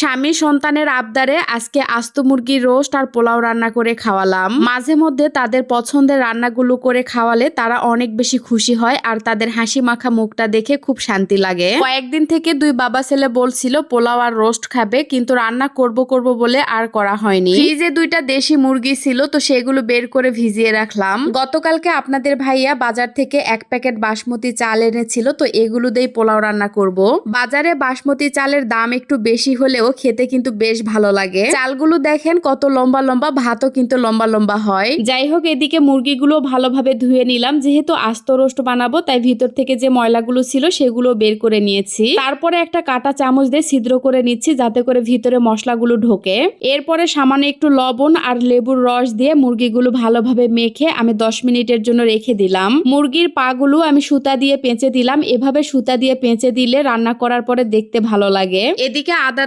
স্বামী সন্তানের আবদারে আজকে আস্ত মুরগির রোস্ট আর পোলাও রান্না করে খাওয়ালাম। মাঝে মধ্যে তাদের পছন্দের রান্নাগুলো করে খাওয়ালে তারা অনেক বেশি খুশি হয় আর তাদের হাসি মাখা মুখটা দেখে খুব শান্তি লাগে। কয়েকদিন থেকে দুই বাবা ছেলে বলছিল, পোলাও আর রোস্ট খাবে, কিন্তু রান্না করব করব বলে আর করা হয়নি। ফ্রিজে দুইটা দেশি মুরগি ছিল, তো সেগুলো বের করে ভিজিয়ে রাখলাম। গতকালকে আপনাদের ভাইয়া বাজার থেকে এক প্যাকেট বাসমতি চাল এনেছিল, তো এগুলো দিয়েই পোলাও রান্না করব। বাজারে বাসমতি চালের দাম একটু বেশি হলেও খেতে কিন্তু বেশ ভালো লাগে। চালগুলো দেখেন কত লম্বা লম্বা ভাতও কিন্তু লম্বা লম্বা হয়। যাই হোক এদিকে মুরগিগুলো ভালোভাবে ধুয়ে নিলাম। যেহেতু আস্ত রোস্ট বানাবো তাই ভিতর থেকে যে ময়লাগুলো ছিল সেগুলো বের করে নিয়েছি। তারপরে একটা কাটা চামচ দিয়ে ছিদ্র করে নিচ্ছি যাতে করে ভিতরে মশলাগুলো ঢোকে। এরপরে সামান্য একটু লবণ আর লেবুর রস দিয়ে মুরগিগুলো ভালোভাবে মেখে আমি দশ মিনিটের জন্য রেখে দিলাম। মুরগির পাগুলো আমি সুতা দিয়ে পেঁচে দিলাম। এভাবে সুতা দিয়ে পেঁচে দিলে রান্না করার পরে দেখতে ভালো লাগে। এদিকে আদা